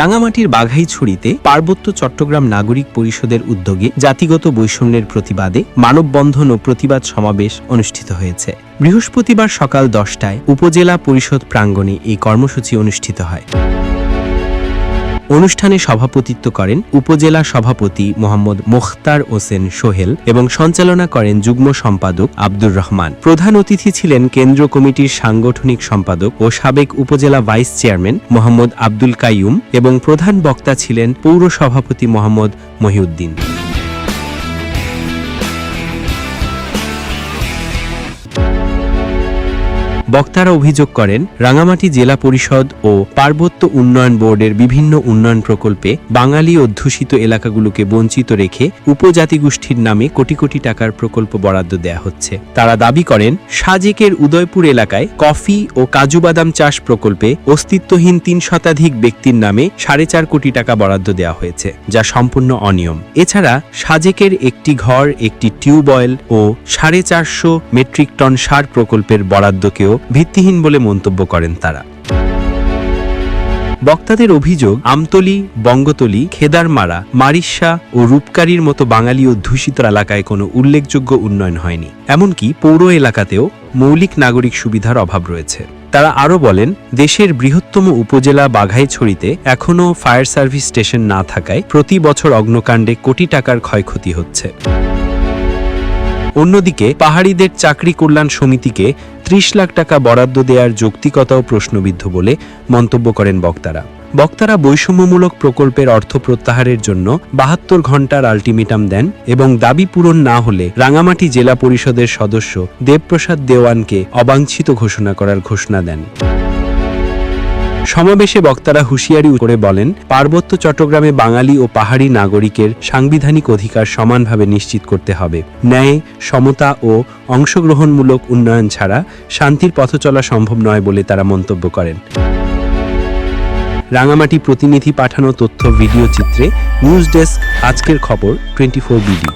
রাঙামাটির বাঘাইছড়িতে পার্বত্য চট্টগ্রাম নাগরিক পরিষদের উদ্যোগে জাতিগত বৈষম্যের প্রতিবাদে মানববন্ধন ও প্রতিবাদ সমাবেশ অনুষ্ঠিত হয়েছে। বৃহস্পতিবার সকাল দশটায় উপজেলা পরিষদ প্রাঙ্গণে এই কর্মসূচি অনুষ্ঠিত হয়। অনুষ্ঠানে সভাপতিত্ব করেন উপজেলা সভাপতি মোহাম্মদ মোখতার হোসেন সোহেল এবং সঞ্চালনা করেন যুগ্ম সম্পাদক আব্দুর রহমান। প্রধান অতিথি ছিলেন কেন্দ্র কমিটির সাংগঠনিক সম্পাদক ও সাবেক উপজেলা ভাইস চেয়ারম্যান মোহাম্মদ আব্দুল কাইয়ুম এবং প্রধান বক্তা ছিলেন পৌর সভাপতি মোহাম্মদ মহিউদ্দিন। বক্তারা অভিযোগ করেন, রাঙামাটি জেলা পরিষদ ও পার্বত্য উন্নয়ন বোর্ডের বিভিন্ন উন্নয়ন প্রকল্পে বাঙালি অধ্যুষিত এলাকাগুলোকে বঞ্চিত রেখে উপজাতি গোষ্ঠীর নামে কোটি কোটি টাকার প্রকল্প বরাদ্দ দেয়া হচ্ছে। তারা দাবি করেন, সাজেকের উদয়পুর এলাকায় কফি ও কাজু বাদাম চাষ প্রকল্পে অস্তিত্বহীন তিন শতাধিক ব্যক্তির নামে সাড়ে চার কোটি টাকা বরাদ্দ দেওয়া হয়েছে, যা সম্পূর্ণ অনিয়ম। এছাড়া সাজেকের একটি ঘর, একটি টিউবওয়েল ও সাড়ে চারশো মেট্রিক টন সার প্রকল্পের বরাদ্দকেও ভিত্তিহীন বলে মন্তব্য করেন তারা। বক্তাদের অভিযোগ, আমতলি, বঙ্গতলি, খেদারমারা, মারিশা ও রূপকারীর মতো বাঙালি অধ্যুষিত এলাকায় কোনো উল্লেখযোগ্য উন্নয়ন হয়নি। এমনকি পৌর এলাকাতেও মৌলিক নাগরিক সুবিধার অভাব রয়েছে। তারা আরও বলেন, দেশের বৃহত্তম উপজেলা বাঘাইছড়িতে এখনও ফায়ার সার্ভিস স্টেশন না থাকায় প্রতি বছর অগ্নকাণ্ডে কোটি টাকার ক্ষয়ক্ষতি হচ্ছে। অন্যদিকে, পাহাড়িদের চাকরি কল্যাণ সমিতিকে ত্রিশ লাখ টাকা বরাদ্দ দেওয়ার যৌক্তিকতাও প্রশ্নবিদ্ধ বলে মন্তব্য করেন বক্তারা। বক্তারা বৈষম্যমূলক প্রকল্পের অর্থ প্রত্যাহারের জন্য বাহাত্তর ঘণ্টার আলটিমেটাম দেন এবং দাবি পূরণ না হলে রাঙামাটি জেলা পরিষদের সদস্য দেবপ্রসাদ দেওয়ানকে অবাঞ্ছিত ঘোষণা করার ঘোষণা দেন। সমাবেশে বক্তারা হুঁশিয়ারি করে বলেন, পার্বত্য চট্টগ্রামে বাঙালি ও পাহাড়ি নাগরিকের সাংবিধানিক অধিকার সমানভাবে নিশ্চিত করতে হবে। ন্যায়, সমতা ও অংশগ্রহণমূলক উন্নয়ন ছাড়া শান্তির পথ চলা সম্ভব নয় বলে তারা মন্তব্য করেন। রাঙামাটি প্রতিনিধি পাঠানো তথ্য, ভিডিও চিত্রে নিউজ ডেস্ক, আজকের খবর, টোয়েন্টি ফোর বিডি।